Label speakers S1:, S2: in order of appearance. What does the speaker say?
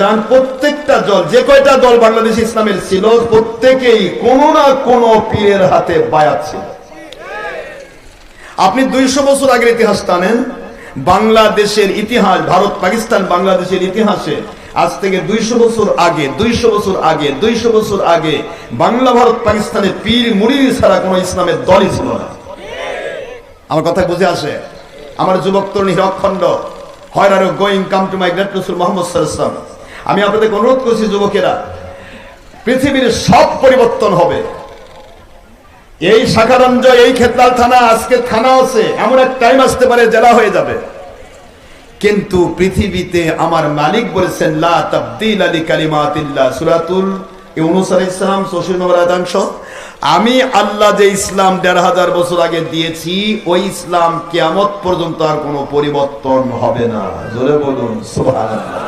S1: যান প্রত্যেকটা দল, যে কয়টা দল বাংলাদেশ ইসলামের ছিল, প্রত্যেকেই কোন না কোন পীরের হাতে বায়াত ছিল। আপনি দুইশো বছর আগের ইতিহাস টানেন, বাংলাদেশের ইতিহাস, ভারত, পাকিস্তান, বাংলাদেশের ইতিহাসে আজ থেকে দুইশো বছর আগে, দুইশো বছর আগে, দুইশো বছর আগে বাংলা, ভারত, পাকিস্তানে পীর, মুড়ি ছাড়া কোনো ইসলামের দলই ছিল না। আমার কথা বুঝে আসে? আমার যুবক তরুণী অখণ্ড হয় আর going come to my great Rasul Mohammad সাল্লাম আমি আপনাদের অনুরোধ করছি, যুবকেরা, পৃথিবীর সব পরিবর্তন হবে। এই শাখারঞ্জ, এই খেতলাল থানা, আজকে থানা আছে, এমন এক টাইম আসতে পারে, জেলা হয়ে যাবে। কিন্তু পৃথিবীতে আমার মালিক বলেছেন, লা তাবদিল আলী কালিমাতিল্লাহ সুরাতুল ইউনুস আলাইহিস সালাম 64 নম্বর আয়াতাংশ আমি আল্লাহ যে ইসলাম দেড় হাজার বছর আগে দিয়েছি, ওই ইসলাম কিয়ামত পর্যন্ত আর কোনো পরিবর্তন হবে না। জোরে বলুন, সুবহানাল্লাহ।